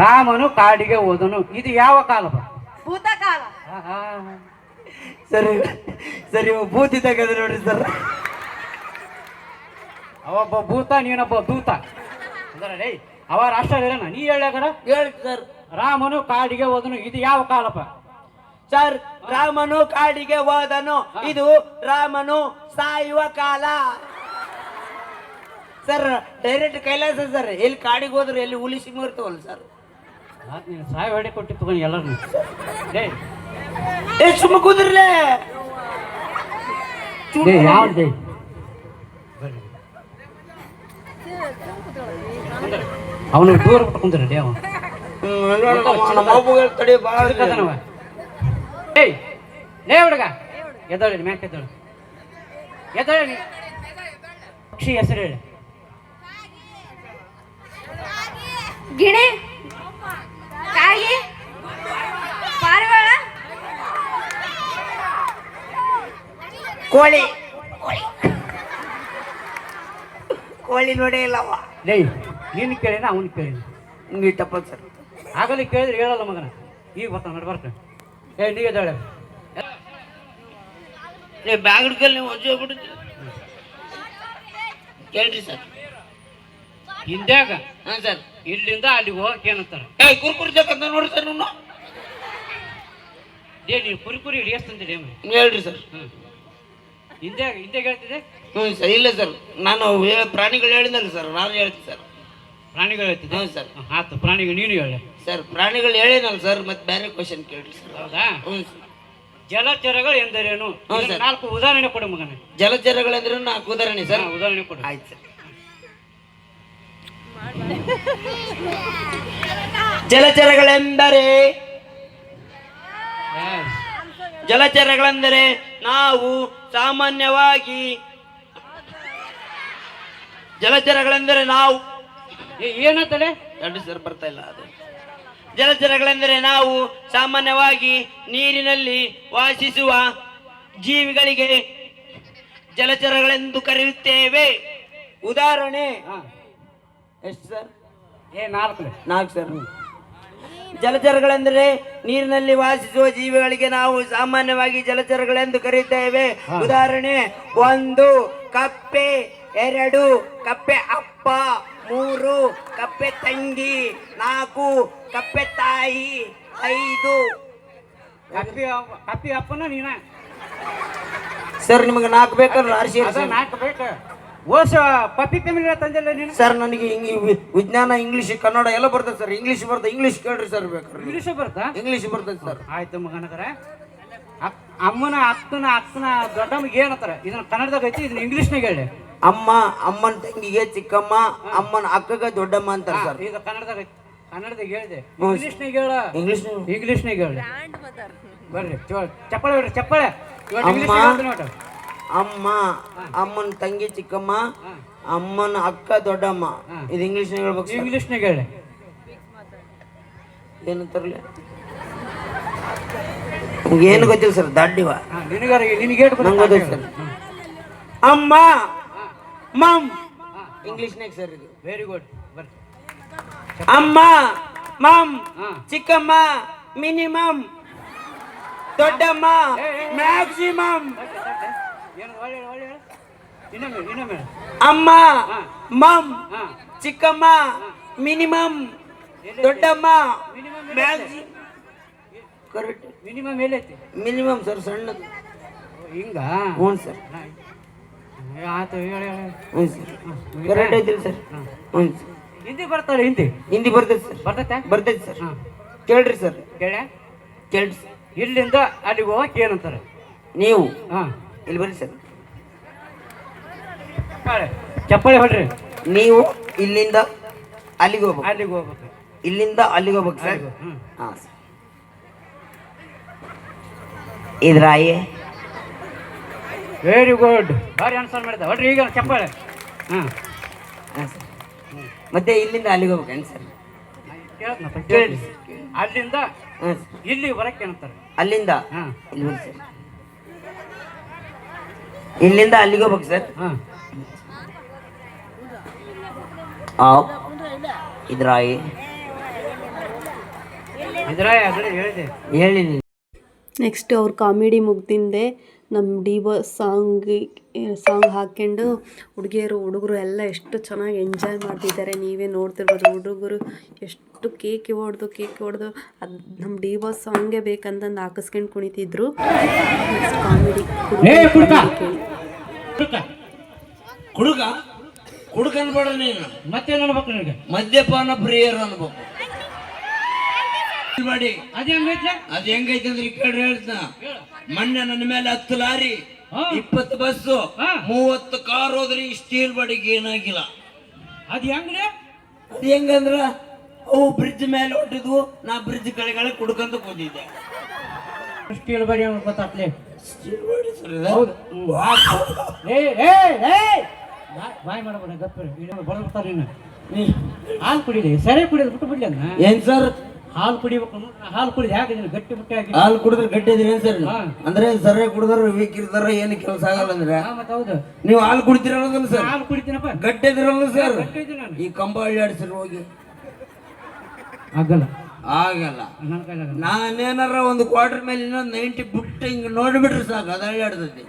ರಾಮನು ಕಾಡಿಗೆ ಹೋದನು. ಇದು ಯಾವ ಕಾಲ? ಭೂತಕಾಲ. ಸರಿ ಸರಿ ಇವ ನೋಡಿ ನೋಡ್ರಿ ಸರ್. ಅವೊಬ್ಬ ಭೂತ ನೀನೊಬ್ಬ ದೂತ. ಅಂದ್ರೆ ಅವ ರಾಷ್ಟ್ರ ಇರೋಣ ನೀ ಹೇಳ್ಯಾಗರ ಹೇಳಿ ಸರ್. ರಾಮನು ಕಾಡಿಗೆ ಹೋದನು. ಇದು ಯಾವ ಕಾಲಪ್ಪ ಸರ್ ರಾಮನು ಕಾಡಿಗೆ ಹೋದನು. ಇದು ರಾಮನು ಸಾಯುವ ಕಾಲ. ಸರ್ ಡೈರೆಕ್ಟ್ ಕೈಲಾಸ ಸರ್ ಎಲ್ಲಿ ಕಾಡಿಗೆ ಹೋದ್ರೆ ಎಲ್ಲಿ ಹುಲಿ ಸಿಂಹ ಇರ್ತಾವಲ್ಲ ಸರ್. ಆತ್ ನೀನು ಸಾಯಿ ಹೊಡೆ ಕೊಟ್ಟಿ ತಗೊಂಡು ಎಲ್ಲರೂ ಲೇ ಏ ಸುಮ್ಮ ಕುದ್ರಲೇ. ಲೇ ಯಾವ ಅವನು ದೂರ ಅವನು ಅಪ್ಪಗೆ ತಡಿ ಭಾಳ ಅದಕ್ಕದನವ ಏಯ್ ಲೇ ಹುಡುಗ. ಎದ್ದಳಿ ಮ್ಯಾಕ್ ಎದ್ದಳು ಎದ್ದಳಿ ಪಕ್ಷಿ ಹೆಸರು ಹೇಳಿ. ಗಿಣಿ. ಕಾಗಿ. ಪಾರಿವಾಳ. ಕೋಳಿ. ಕೋಳಿ. ಕೋಳಿ ನೋಡೇ ಇಲ್ಲವ ಲೇ ನೀನು ಕೇಳಿನ ಅವನು ಕೇಳಿನ? ನೀ ತಪ್ಪಲ್ಲ ಸರ್. ಆಗಲಿ ಕೇಳಿದ್ರೆ ಹೇಳಲ್ಲ ಮಗನ. ಈಗ ಬರ್ತಾನೆ ನಡ್ಬರ್ತ ಏ ನೀ ಎದ್ದಾಳೆ. ಏ ಬ್ಯಾಗ್ ಹಿಡ್ಕಲ್ಲಿ ನೀವು ಹೊಜ್ಜೆ ಹೋಗ್ಬಿಡುತ್ತೆ ಕೇಳ್ರಿ ಸರ್. ಹಿಂದ್ಯಾಗ? ಹಾಂ ಸರ್. ಇಲ್ಲಿಂದ ಅಲ್ಲಿಗೆ ಹೋಗಕ್ಕೆ ಏನಂತಾರೆ? ಏ ಕುರ್ಕುರಿ ಜಗತ್ತ ನೋಡ್ರಿ ಸರ್ ನೀವು ಏ ನೀವು ಕುರಿ ಕುರಿ ಹಿಡಿಯಸ್ತಂದಿಲ್ಲ ಏಮ ಹೇಳ್ರಿ ಸರ್. ಹ್ಞೂ ಹಿಂದ್ಯಾಗ ಹಿಂದ್ಯಾಗ ಹೇಳ್ತಿದೆ ಹ್ಞೂ ಸರ್ ಇಲ್ಲ ಸರ್. ನಾನು ಪ್ರಾಣಿಗಳು ಹೇಳಿದ್ನಲ್ಲ ಸರ್ ನಾನು ಹೇಳ್ತೀನಿ ಸರ್. ಪ್ರಾಣಿಗಳು ಹೇಳ್ತಿದ್ದೆ ಹ್ಞೂ ಸರ್. ಆತು ಪ್ರಾಣಿಗಳು ನೀನು ಹೇಳಿ. ಸರ್ ಪ್ರಾಣಿಗಳು ಹೇಳಿನಲ್ಲ ಸರ್ ಮತ್ತೆ ಬೇರೆ ಕ್ವಶನ್ ಕೇಳಿ ಸರ್. ಹೌದಾ? ಹ್ಞೂ ಸರ್. ಜಲಚರಗಳು ಎಂದರೇನು? ಹೌದು ಸರ್. ನಾಲ್ಕು ಉದಾಹರಣೆ ಕೊಡು ಮಗನ. ಜಲಚರಗಳಂದ್ರೆ ನಾಲ್ಕು ಉದಾಹರಣೆ ಸರ್. ಹಾ, ಉದಾಹರಣೆ ಕೊಡು. ಆಯ್ತು ಸರ್. ಜಲಚರಗಳೆಂದರೆ Yes. ಜಲಚರಗಳೆಂದರೆ ನಾವು ಸಾಮಾನ್ಯವಾಗಿ ಜಲಚರಗಳೆಂದರೆ ನಾವು ಏ, ಏನಂತಲೆ? ಎರಡು ಸರ್ ಬರ್ತಾ ಇಲ್ಲ ಅದು. ಜಲಚರಗಳೆಂದರೆ ನಾವು ಸಾಮಾನ್ಯವಾಗಿ ನೀರಿನಲ್ಲಿ ವಾಸಿಸುವ ಜೀವಿಗಳಿಗೆ ಜಲಚರಗಳೆಂದು ಕರೆಯುತ್ತೇವೆ. ಉದಾಹರಣೆ. ಎಷ್ಟು ಸರ್? ಏ ನಾಲ್ಕು ನಾಲ್ಕು ಸರ್. ಜಲಚರಗಳೆಂದರೆ ನೀರಿನಲ್ಲಿ ವಾಸಿಸುವ ಜೀವಿಗಳಿಗೆ ನಾವು ಸಾಮಾನ್ಯವಾಗಿ ಜಲಚರಗಳೆಂದು ಕರೆಯುತ್ತೇವೆ. ಉದಾಹರಣೆ ಒಂದು ಕಪ್ಪೆ ಎರಡು ಕಪ್ಪೆ ಅಪ್ಪ ಮೂರು ಕಪ್ಪೆ ತಂಗಿ ನಾಲ್ಕು ಕಪ್ಪೆ ತಾಯಿ ಐದು. ಕಪ್ಪಿ ಕಪ್ಪಿ ಅಪ್ಪನ ನೀನ? ಸರ್ ನಿಮಗೆ ನಾಲ್ಕು ಬೇಕಲ್ಲ ಆರ್ಸಿ ನಾಲ್ಕು ಬೇಕು. ಓಸ ಪಪ್ಪಿ ತಮಿಳ ತಂದಿಲ್ಲ ನೀನು? ಸರ್ ನನಗೆ ವಿಜ್ಞಾನ ಇಂಗ್ಲಿಷ್ ಕನ್ನಡ ಎಲ್ಲ ಬರ್ತದೆ ಸರ್. ಇಂಗ್ಲಿಷ್ ಬರ್ತದೆ ಇಂಗ್ಲಿಷ್ ಕೇಳ್ರಿ ಸರ್ ಬೇಕಾದ್ರೆ ಇಂಗ್ಲಿಷ್ ಬರ್ತಾ ಇಂಗ್ಲಿಷ್ ಬರ್ತದೆ ಸರ್. ಆಯ್ತು ಮಗನಗರ. ಅಮ್ಮನ ಅಕ್ಕನ ಅಕ್ಕನ ದೊಡ್ಡಮ್ಮಗೆ ಏನಂತಾರೆ? ಇದನ್ನ ಕನ್ನಡದಾಗ ಐತಿ ಇದನ್ನ ಇಂಗ್ಲೀಷ್ನಾಗ ಹೇಳಿ. ಅಮ್ಮ ಅಮ್ಮನ ತಂಗಿಗೆ ಚಿಕ್ಕಮ್ಮ ಅಮ್ಮನ ಅಕ್ಕಗೆ ದೊಡ್ಡಮ್ಮ ಅಂತಾರೆ ಸರ್. ಈಗ ಕನ್ನಡದಾಗ ಕನ್ನಡದಾಗ ಹೇಳಿದೆ. ಇಂಗ್ಲೀಷ್ನಾಗ ಹೇಳ. ಇಂಗ್ಲಿಷ್ ಇಂಗ್ಲೀಷ್ನಾಗ ಹೇಳಿ ಬರ್ರಿ ಚೊ- ಚಪ್ಪಾಳೆ ಬಿಡ್ರಿ ಚಪ್ಪಳೆ. ಅಮ್ಮ. ಅಮ್ಮ ಅಮ್ಮನ ತಂಗಿ ಚಿಕ್ಕಮ್ಮ ಅಮ್ಮನ ಅಕ್ಕ ದೊಡ್ಡಮ್ಮ. ಇದು ಇಂಗ್ಲಿಷ್ನಾಗ ಹೇಳ್ಬೇಕು ಇಂಗ್ಲಿಷ್ನಾಗ ಹೇಳಿ ಏನಂತಾರಲ್ಲ ಏನು ಗೊತ್ತಿಲ್ಲ ಸರ್ ದಾಡ್ಡಿವ. ನಿನಗಾರ ನಿನಗೆ ಗೊತ್ತಿಲ್ಲ ಸರ್. ಅಮ್ಮ ಮಮ್. ಇಂಗ್ಲಿಷ್ನಾಗ ಸರ್ ಇದು. ವೆರಿ ಗುಡ್ ಬರ್ರಿ ಅಮ್ಮ ಮಮ್ ಚಿಕ್ಕಮ್ಮ ಮಿನಿಮಮ್ ದೊಡ್ಡಮ್ಮ ಮ್ಯಾಕ್ಸಿಮಮ್. ಅಮ್ಮ ಮಮ್ ಚಿಕ್ಕಮ್ಮ ಮಿನಿಮಮ್ ದೊಡ್ಡಮ್ಮ ಕರೆಕ್ಟ್ ಮಿನಿಮಮ್ ಎಲ್ಲೈತಿ? ಮಿನಿಮಮ್ ಸರ್ ಸಣ್ಣದು. ಹಿಂಗ? ಹ್ಞೂ ಸರ್. ಆಯ್ತು ಹೇಳಿ ಹ್ಞೂ ಸರ್. ಕರೆಕ್ಟ್ ಐತಿಲ್ಲ ಸರ್? ಹ್ಞೂ ಸರ್. ಹಿಂದಿ ಬರ್ತಾರೆ ಹಿಂದಿ. ಹಿಂದಿ ಬರ್ತೈತೆ ಸರ್. ಬರ್ತೈತೆ? ಬರ್ತೈತೆ ಸರ್. ಹಾಂ ಕೇಳ್ರಿ ಸರ್. ಕೇಳ. ಕೇಳ್ರಿ ಸರ್. ಇಲ್ಲಿಂದ ಅಲ್ಲಿಗೆ ಹೋಗಕ್ಕೆ ಏನಂತಾರೆ? ನೀವು? ಹಾಂ. ಇಲ್ಲಿ ಬರ್ರಿ ಸರ್. ಚಪ್ಪಾಳೆ ಚಪ್ಪಾಳೆ ಹೊಡ್ರಿ. ನೀವು ಇಲ್ಲಿಂದ ಅಲ್ಲಿಗೆ ಹೋಗ್ಬೇಕು. ಅಲ್ಲಿಗೆ ಹೋಗ್ಬೇಕು. ಇಲ್ಲಿಂದ ಅಲ್ಲಿಗೆ ಹೋಗ್ಬೇಕು ಸರ್? ಹಾಂ ಸರ್. ಇದ್ರ ಆಯೆ ವೆರಿ ಗುಡ್ ಭಾರಿ ಆನ್ಸರ್ ಮಾಡಿದೆ. ಹೊಡ್ರಿ ಈಗ ಚಪ್ಪಾಳೆ. ಹಾಂ. ಹಾಂ ಸರ್. ಮತ್ತೆ ಇಲ್ಲಿಂದ ಅಲ್ಲಿಗೆ ಹೋಗ್ಬೇಕೇನು ಸರ್? ಕೇಳಿ. ಅಲ್ಲಿಂದ ಹಾಂ ಸರ್. ಇಲ್ಲಿ ಬರಕ್ಕೆ ಏನಂತಾರೆ? ಅಲ್ಲಿಂದ? ಹಾಂ. ಇಲ್ಲಿ ಸರ್. ಇಲ್ಲಿಂದ ಅಲ್ಲಿಗೆ ಹೋಗ್ಬೇಕು ಸರ್. ಹಾಂ. ಇದ್ರಾಯಿ. ಇದ್ರಾಯಿ ಹೇಳಿದೆ. ಹೇಳಿ ನೆಕ್ಸ್ಟ್ ಅವ್ರ ಕಾಮಿಡಿ ಮುಗ್ದಿಂದೆ. ನಮ್ಮ ಡಿ ಬ ಸಾಂಗ್ ಸಾಂಗ್ ಹಾಕ್ಕೊಂಡು ಹುಡುಗಿಯರು ಹುಡುಗರು ಎಲ್ಲ ಎಷ್ಟು ಚೆನ್ನಾಗಿ ಎಂಜಾಯ್ ಮಾಡ್ತಿದ್ದಾರೆ. ನೀವೇ ನೋಡ್ತಿರ್ಬೋದು ಹುಡುಗರು ಎಷ್ಟು ಕೇಕ್ ಹೊಡೆದು ಕೇಕ್ ಹೊಡೆದು ಅದು ನಮ್ಮ ಡಿ ಬೋ ಸಾಂಗೇ ಬೇಕಂತಂದು ಹಾಕಿಸ್ಕೊಂಡು ಕುಣಿತಿದ್ರು. ಹುಡುಗ ಹುಡುಗ ಅನ್ಬೇಡ ನೀನು. ಮತ್ತೇನು ಅನ್ಬೇಕು ನಿನಗೆ? ಮದ್ಯಪಾನ ಪ್ರಿಯರು ಅನ್ಬೇಕು. ಮಾಡಿ. ಅದೇ ಹಂಗೈತೆ? ಅದ್ ಹೆಂಗೈತೆ ಅಂದ್ರೆ ಕೇಳ್ರಿ ಹೇಳ್ತ ಮೊನ್ನೆ ನನ್ನ ಮೇಲೆ ಹತ್ತು ಲಾರಿ. ಇಪ್ಪತ್ತು ಬಸ್ಸು. ಮೂವತ್ತು ಕಾರ್ ಹೋದ್ರಿ ಸ್ಟೀಲ್ ಬಾಡಿಗೆ ಏನಾಗಿಲ್ಲ. ಅದು ಹೆಂಗ್ರಿ? ಅದ್ ಹೆಂಗಂದ್ರ ಅವು ಬ್ರಿಡ್ಜ್ ಮೇಲೆ ಹೊಟ್ಟಿದ್ವು ನಾ ಬ್ರಿಡ್ಜ್ ಕಡೆಗಳ ಕುಡ್ಕಂತ ಕೂತಿದ್ದೆ. ಸ್ಟೀಲ್ ಬಾಡಿ ಅವ್ನು ಗೊತ್ತಾಗ್ಲಿ. ಸ್ಟೀಲ್ ಬಾಡಿ ಸರ್ ಇದು? ಹೌದು. ಏ ಏ ಏ! ಬಾ- ಬಾಯ್ ಮಾಡಬೇಡ ಗಪ್ಪ ಬರ್ತಾರೆ ನೀನು ಹಾಲು ಕುಡಿಲಿ ಸರಿ ಕುಡಿಯೋದು ಬಿಟ್ಟು ಬಿಡ್ಲಿ ಅನ್ನ ಏನ್ ಸರ್? ಹಾಲು ಕುಡಿಬೇಕು ಹಾಲು ಕುಡಿದು ಹೇಗೆ ಗಟ್ಟಿ ಮುಟ್ಟಿ ಆಗಿ ಹಾಲು ಕುಡಿದ್ರೆ ಗಟ್ಟಿ ಇದ್ರಿ ಸರ್ ಹಾ. ಅಂದ್ರೆ ಸರಿ ಕುಡಿದ್ರೆ ವೀಕ್ ಇರ್ತಾರ ಏನು ಕೆಲಸ ಆಗಲ್ಲ ಅಂದ್ರೆ? ಹಾ ಮತ್ತೆ ಹೌದು. ನೀವು ಹಾಲು ಕುಡಿತೀರಲ್ಲ ಸರ್? ಹಾಲು ಕುಡಿತೀನಪ್ಪ. ಗಟ್ಟಿ ಇದ್ರಲ್ಲ ಸರ್? ಗಟ್ಟಿ ಇದ್ದೀನಿ ನಾನು. ಈ ಕಂಬ ಅಳ್ಳಾಡ್ಸಿರ್ ಹೋಗಿ. ಆಗಲ್ಲ. ಆಗಲ್ಲ. ನನ್ನ ಕೈಲಾಗಲ್ಲ ನಾನೇನಾರ ಒಂದು ಕ್ವಾರ್ಟರ್ ಮೇಲೆ ಇನ್ನೊಂದು ನೈಂಟಿ ಬಿಟ್ಟು ಹಿಂಗೆ ನೋಡಿಬಿಟ್ರೆ ಸಾಕು ಅದು ಅಳ್ಳಾಡ್ತೈತಿ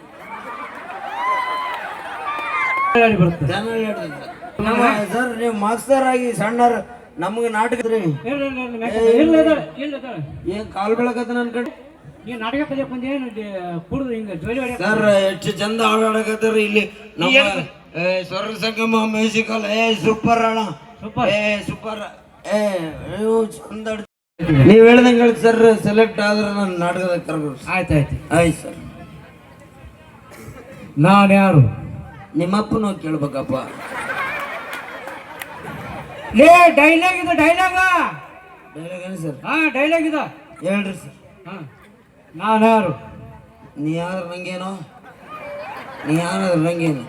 ಆಡ್ತೈತಿ ಬರುತ್ತೆ. ಜನ ಅಳ್ಳಾಡ್ತೈತಿ ನಮ್ಮ ಸರ್ ನೀವು ಮಾಸ್ತರ್ ಆಗಿ ಸಣ್ಣರ್ ನಮ್ಗೆ ನಾಟಕ. ಏನ್ ಕಾಲ್ ಬೆಳಕತ್ತ ನನ್ ಕಡೆ? ನಾಟಕ ಕಲಿಯಕ್ ಬಂದು ಏನು ಕುಡಿದು ಹಿಂಗೆ ಜೋಲಿ ಸರ್ ಎಷ್ಟು ಚಂದ ಆಡಾಡಕತ್ತಾರ ಇಲ್ಲಿ. ನಮ್ಮ ಏ, ಸ್ವರ ಸಂಗಮ ಮ್ಯೂಸಿಕಲ್ ಏ ಸೂಪರ್ ಅಣ್ಣ ಸೂಪರ್. ಏ ಸೂಪರ್ ಏ ಚಂದ ನೀವ್ ಹೇಳ್ದಂಗೆ ಹೇಳಿ ಸರ್ ಸೆಲೆಕ್ಟ್ ಆದ್ರೆ ನಾನು ನಾಟಕದ ಕರ್ಬೋದು ಆಯ್ತು ಆಯ್ತು. ಆಯ್ತು ಸರ್. ನಾನು ಯಾರು ನಿಮ್ಮಪ್ಪನ ಕೇಳ್ಬೇಕಪ್ಪ. ಲೇ ಡೈಲಾಗ್ ಇದು ಡೈಲಾಗ ಡೈಲಾಗ್ ಏನು ಸರ್? ಹಾ ಡೈಲಾಗ್ ಇದು. ಹೇಳ್ರಿ ಸರ್. ಹಾ. ನಾನು ಯಾರು? ನೀ ಯಾರು ನಂಗೇನು ನೀ ಯಾರು ನಂಗೇನು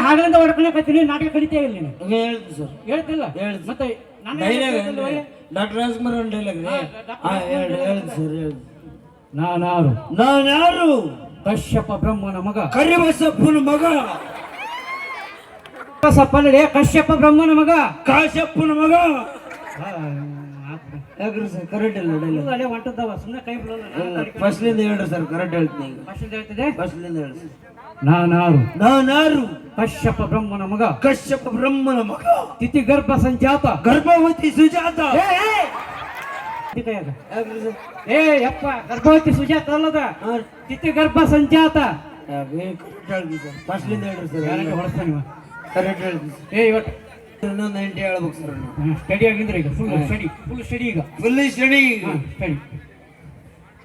ಹಾಗಲಿಂದ ಹೊಡ್ಕೊಳಕತ್ತೀನಿ ನಾಟಕ ಕಲಿತೇ ಇಲ್ಲ ನೀನು? ಹೇಳ್ತೀನಿ ಸರ್. ಹೇಳ್ತಿಲ್ಲ? ಹೇಳಿ ಮತ್ತೆ. ಡಾಕ್ಟರ್ ರಾಜ್ಕುಮಾರ್ ಒಂದು ಡೈಲಾಗ್ ರೀ. ಹಾಂ ಹೇಳಿ ಸರ್ ಹೇಳಿ ನಾನು ಯಾರು? ನಾನು ಯಾರು? ಕಶ್ಯಪ ಬ್ರಹ್ಮನ ಮಗ. ಕರಿಬಸಪ್ಪನ ಮಗ. ಕಸಪ್ಪಲ್ಲೇ ಕಶ್ಯಪ ಬ್ರಹ್ಮನ ಮಗ. ಕಾಶ್ಯಪ್ಪನ ಮಗ. ಯಾಕ್ರಿ ಸರ್ ಕರೆಕ್ಟ್ ಇಲ್ಲ ಇದು ಅಲ್ಲೇ ಹೊಂಟದ್ದವ ಸುಮ್ಮನೆ ಕೈ ಬಿಡೋಲ್ಲ ಫಸ್ಟ್ಲಿಂದ ಹೇಳ್ರಿ ಸರ್ ಕರೆಕ್ಟ್ ಹೇಳ್ತೀನಿ ಈಗ. ಫಸ್ಟ್ ಹೇಳ್ತಿದೆ ಫಸ್ಟ್ಲಿಂದ ಹೇಳಿ ನಾನಾರು. ನಾನಾರು. ಕಶ್ಯಪ ಬ್ರಹ್ಮನ ಮಗ. ಕಶ್ಯಪ ಬ್ರಹ್ಮನ ಮಗ. ತಿಥಿ ಗರ್ಭ ಸಂಜಾತ. ಗರ್ಭವತಿ ಸುಜಾತ. ಏ, ಯಪ್ಪ ಗರ್ಭವತಿ ಸುಜಾತ ಅಲ್ಲದ? ತಿಥಿ ಗರ್ಭ ಸಂಜಾತ. ಫಸ್ಟ್ಲಿಂದ ಹೇಳ್ರಿ ಸರ್. ಇವ? ಕರೆಕ್ಟ್ ಏ ಇವತ್ತು ನಾನು ಇನ್ನೊಂದು ನೈಂಟಿ ಹೇಳ್ಬೇಕು ಸರ್ ಸ್ಟಡಿ ಆಗಿದ್ರೆ ಈಗ ಫುಲ್ ಸ್ಟಡಿ ಫುಲ್ ಸ್ಟಡಿ ಈಗ. ಫುಲ್ ಸ್ಟಡಿ ಸ್ಟಡಿ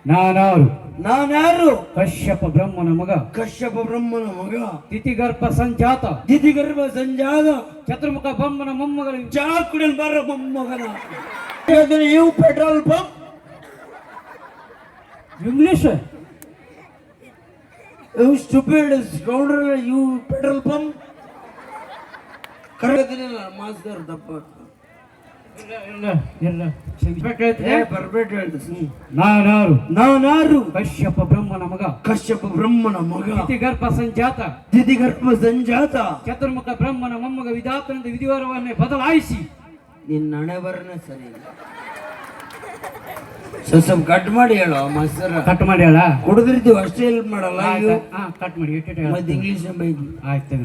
ನಾನಾರು. ಕಶ್ಯಪ ಬ್ರಹ್ಮನ ಮಗ. ಕಶ್ಯಪ ಬ್ರಹ್ಮನ ಮಗ. ತಿಥಿಗರ್ಭ ಸಂಜಾತ. ತಿಥಿಗರ್ಭ ಸಂಜಾತ. ಚತುರ್ಮುಖ ಬ್ರಹ್ಮನ ಮೊಮ್ಮಗನ ಚಾ ಕುಡಿಯಲ್ ಬಾರ ಮೊಮ್ಮಗನ. ಇವು ಪೆಟ್ರೋಲ್ ಪಂಪ್. ಇಂಗ್ಲಿಷ್ ಇವು ಸ್ಟುಪಿಡ್ ಸ್ಕೌಂಡ್ರಲ್ ಇವು ಪೆಟ್ರೋಲ್ ಪಂಪ್ ಕರೆದಿಲ್ಲ ಮಾಸ್ದರ್ ದಪ್ಪ. ಇನ್ಸ್ಪೆಕ್ಟರ್ ಹೇಳ್ತೀನಿ. ಬರ್ಬೇಟ್ ನಾನಾರು. ನಾನಾರು. ಕಶ್ಯಪ ಬ್ರಹ್ಮನ ಮಗ. ಕಶ್ಯಪ ಬ್ರಹ್ಮನ ಮಗ. ಗರ್ಭ ಸಂಜಾತ. ದಿದಿಗರ್ಭ ಸಂಜಾತ. ಚತುರ್ಮುಖ ಬ್ರಹ್ಮನ ಮೊಮ್ಮಗ ವಿಧಾತನದ ವಿಧಿವರವನ್ನೇ ಬದಲಾಯಿಸಿ. ನಿನ್ನ ಹಣೆ ಬರನೇ ಸರಿ. ಸ್ವಲ್ಪ ಕಟ್ ಮಾಡಿ ಹೇಳೋ ಮಾಸ್ತರ. ಕಟ್ ಮಾಡಿ ಹೇಳ? ಕುಡಿದಿರ್ತೀವಿ ಅಷ್ಟೇ ಹೆಲ್ಪ್ ಮಾಡಲ್ಲ ಕಟ್ ಮಾಡಿ. ಮತ್ತೆ ಇಂಗ್ಲಿಷ್ ಬೈಕ್ ಆಯ್ತು.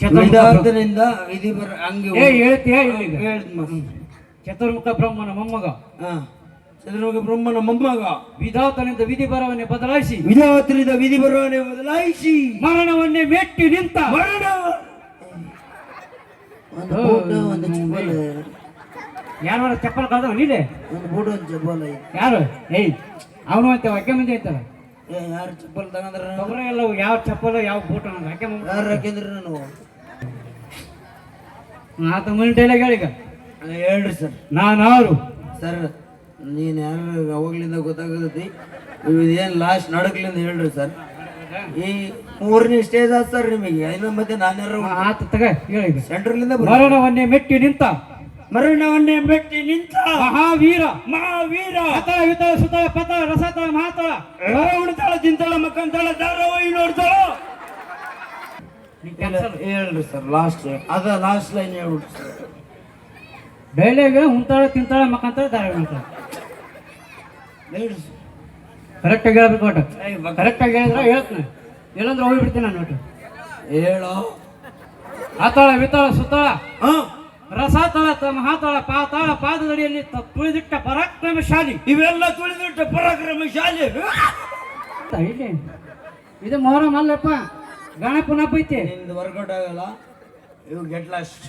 ಚತುರ್ಮುಖ ವಿಧಾತನಿಂದ ವಿಧಿ ಬರ ಹಂಗೆ ಏ ಹೇಳ್ತೀಯ ಇಲ್ಲಿ ಚತುರ್ಮುಖ ಬ್ರಹ್ಮನ ಮೊಮ್ಮಗ. ಹಾಂ ಚಂದ್ರಮುಖ ಬ್ರಹ್ಮನ ಮೊಮ್ಮಗ. ವಿಧಾತನಿಂದ ವಿಧಿ ಬರವನ್ನೇ ಬದಲಾಯಿಸಿ. ವಿಧಾತನಿಂದ ವಿಧಿ ಬರವನ್ನೇ ಬದಲಾಯಿಸಿ. ಮರಣವನ್ನೇ ಮೆಟ್ಟಿ ನಿಂತ. ಮರಣ. ಒಂದು ಬೂಟ ಒಂದು ಚಪ್ಪಲ್. ಯಾರು ಚಪ್ಪಲ್ ಕಳ್ದವ ನೀನೆ? ಒಂದು ಬೂಟ ಒಂದು ಚಪ್ಪಲ್ ಯಾರು? ಏಯ್ ಅವನು ಅಂತ ವಾಕ್ಯ ಮಂದಿ ಐತಲ್ಲ ಯಾರು ಚಪ್ಪಲ್ ತಗಂದ್ರೆ ಎಲ್ಲ ಯಾವ ಚಪ್ಪಲ್ ಯಾವ ಬೂಟ್ ಅಕ್ಕೆ ಮಂದಿ. ಯಾರು ಹಾಕಿದ್ರಿ? ನಾನು. ಆತ ಮುಂದೆ ಡೈಲಾಗ್ ಹೇಳೀಗ? ಹೇಳ್ರಿ ಸರ್. ನಾನು ಅವರು. ಸರ್ ನೀನು ಯಾರು ಅವಾಗ್ಲಿಂದ ಗೊತ್ತಾಗತೈತಿ? ಇದೇನು ಲಾಸ್ಟ್ ನಡಕ್ಲಿಂದ ಹೇಳ್ರಿ ಸರ್. ಈ ಮೂರನೇ ಸ್ಟೇಜ್ ಆದ ಸರ್ ನಿಮಗೆ. ಐನೋ ಮತ್ತೆ ನಾನು ಆತ ತಗ ಹೇಳೀಗ ಸೆಂಟ್ರಲಿಂದ ಮರಣವನ್ನೇ ಮೆಟ್ಟಿ ನಿಂತ. ಮರಣವನ್ನೇ ಮೆಟ್ಟಿ ನಿಂತ. ಮಹಾವೀರ. ಮಹಾವೀರ. ಸುತ ವಿತಳ ರಸತ ಮಾತ. ಉಣ್ತಾಳ ತಿಂತಾಳ ಮಕ್ಕಂತಾಳ ಧಾರಾವಾಹಿ ನೋಡ್ತಾಳ ಹೇಳ್ರಿ ಸರ್ ಲಾಸ್ಟ್ ಅದ ಲಾಸ್ಟ್ ಲೈನ್ ಹೇಳ್ಬಿಟ್ಟು ಸರ್. ಬೆಳೆಗೆ ಉಂತಾಳ ತಿಂತಾಳ ಮಕ್ಕಂತಾಳ ದಾರ ಮಾಡ್ತಾಳ ಕರೆಕ್ಟಾಗಿ ಹೇಳ್ಬೇಕು ಒಟ್ಟು. ಕರೆಕ್ಟಾಗಿ ಹೇಳಿದ್ರೆ ಹೇಳ್ತೀನಿ. ಇಲ್ಲಂದ್ರೆ ಹೋಗ್ಬಿಡ್ತೀನಿ ನಾನು ಒಟ್ಟು. ಹೇಳೋ? ಆತಾಳ ವಿತಾಳ ಸುತ್ತಾಳ ಹಾ. ರಸಾತಳ ತ- ಮಹಾತಾಳ ಪಾತಾಳ ಪಾದದಡಿಯಲ್ಲಿ ತುಳಿದಿಟ್ಟ ಪರಾಕ್ರಮಶಾಲಿ. ಇವೆಲ್ಲ ತುಳಿದಿಟ್ಟ ಪರಾಕ್ರಮ ಶಾಲೆ ಇಲ್ಲಿ. ಇದು ಮೊಹರಂ ಅಲ್ಲಪ್ಪ. ಗಣಪನ ಬೈತೆ. ನಿಂದು ವರ್ಕೌಟ್ ಆಗಲ್ಲ ಇವು ಗೆಟ್ ಲಾಸ್ಟ್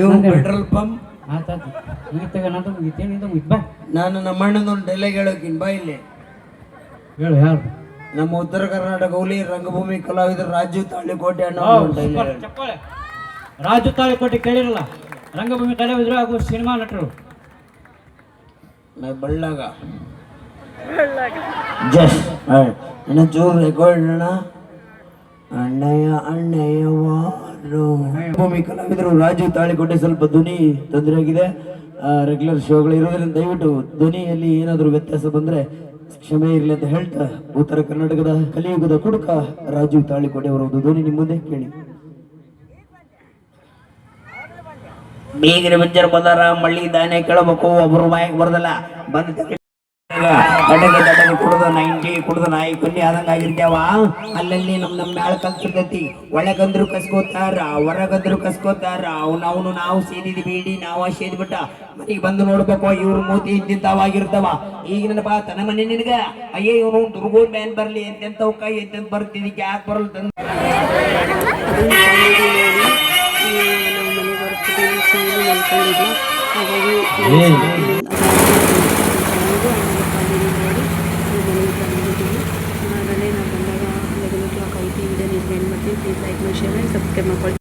ಇವು ಪೆಟ್ರೋಲ್ ಪಂಪ್ ಆತಾತು ಮುಗಿತಾಗ ನಂದು ಮುಗಿತೇನಿಂದ ಮುಗಿತ್ ಬಾ. ನಾನು ನಮ್ಮ ಒಂದು ಡೈಲಾಗ್ ಹೇಳೋಕಿನ್ ಬಾ ಇಲ್ಲಿ. ಹೇಳು ಯಾರು? ನಮ್ಮ ಉತ್ತರ ಕರ್ನಾಟಕ ಹುಲಿ ರಂಗಭೂಮಿ ಕಲಾವಿದರು ರಾಜು ತಾಳಿಕೋಟೆ ಅಣ್ಣ ರಾಜು ತಾಳಿಕೋಟೆ ಕೇಳಿರಲ್ಲ ರಂಗಭೂಮಿ ಕಲಾವಿದರು ಹಾಗೂ ಸಿನಿಮಾ ನಟರು. ಬಳ್ಳಾಗ. ಜಸ್ಟ್ ಇನ್ನ ಚೂರು ರೆಕಾರ್ಡ್ ಅಣ್ಣ ಅಣ್ಣಯ್ಯ ಅಣ್ಣಯ್ಯವಾರು ಭೂಮಿ ಕಲಾವಿದರು, ರಾಜು ತಾಳಿಕೋಟೆ ಸ್ವಲ್ಪ ಧ್ವನಿ ತೊಂದರೆ ಆಗಿದೆ ರೆಗ್ಯುಲರ್ ಶೋಗಳು ಇರೋದ್ರಿಂದ ದಯವಿಟ್ಟು ಧ್ವನಿಯಲ್ಲಿ ಏನಾದರೂ ವ್ಯತ್ಯಾಸ ಬಂದ್ರೆ ಕ್ಷಮೆ ಇರಲಿ ಅಂತ ಹೇಳ್ತಾ ಉತ್ತರ ಕರ್ನಾಟಕದ ಕಲಿಯುಗದ ಕುಡುಕ ರಾಜು ತಾಳಿಕೋಟೆ ಅವರ ಒಂದು ಧ್ವನಿ ನಿಮ್ಮ ಮುಂದೆ ಕೇಳಿ. ಬೀಗರ ಮಂಜರ್ ಬಂದಾರ, ಮಳ್ಳಿ ದಾನೆ ಕೇಳಬೇಕು ಒಬ್ರು ಬಾಯಿಗೆ ಬರ್ದಲ್ಲ. ಬಂದ ಕುಡ್ದ ನೈಂಟಿ ಕುಡ್ದ ನಾಯಿ ಕೊಲ್ಲಿ ಆದಂಗ ಆಗಿರ್ತೇವ ಅಲ್ಲಲ್ಲಿ ನಮ್ ನಮ್ ಮ್ಯಾಳ ಕಲ್ತಿರ್ತೈತಿ ಒಳಗಂದ್ರು ಕಸ್ಕೋತಾರ, ಹೊರಗಂದ್ರು ಕಸ್ಕೋತಾರ. ಅವ್ನ ನಾವು ಸೇದಿದ್ ಬೀಡಿ, ನಾವ ಸೇದ್ಬಿಟ್ಟ ಮನೆಗೆ ಬಂದು ನೋಡ್ಬೇಕು, ಇವ್ರ ಮೂತಿ ಇಂತಿಂತಾವಾಗಿರ್ತಾವ ಈಗ ನೆನಪ ತನ್ನ ಮನೆ ನಿನಗ? ಅಯ್ಯೋ, ಇವನು ದುರ್ಗೋಡ್ ಮ್ಯಾನ್ ಬರ್ಲಿ ಎಂತೆಂತ ಕೈ, ಎಂತೆಂತ ಬರ್ತಿದ್ದಕ್ಕೆ ಯಾಕೆ ಬರಲ್ ತಂದ ಅದನ್ನು ಕಾಮಿಡಿ ನೋಡಿ ನಾವು ಮನೆಗೆ ಬರ್ತೀವಿ ಸುಮ್ಮನೆ ಮಲ್ಕೊಂಡಿದ್ಲ ಹಾಗಾಗಿ ಕಾಮಿಡಿ ನೋಡಿ ನಾವು ಮನೆಗೆ ಬಂದಿದ್ದೀವಿ ಹಾಗಾದರೆ ನಾವು ಬಂದಾಗ ಲೆವೆನ್ ಓ ಕ್ಲಾಕ್ ಐತಿ ವಿಡಿಯೋ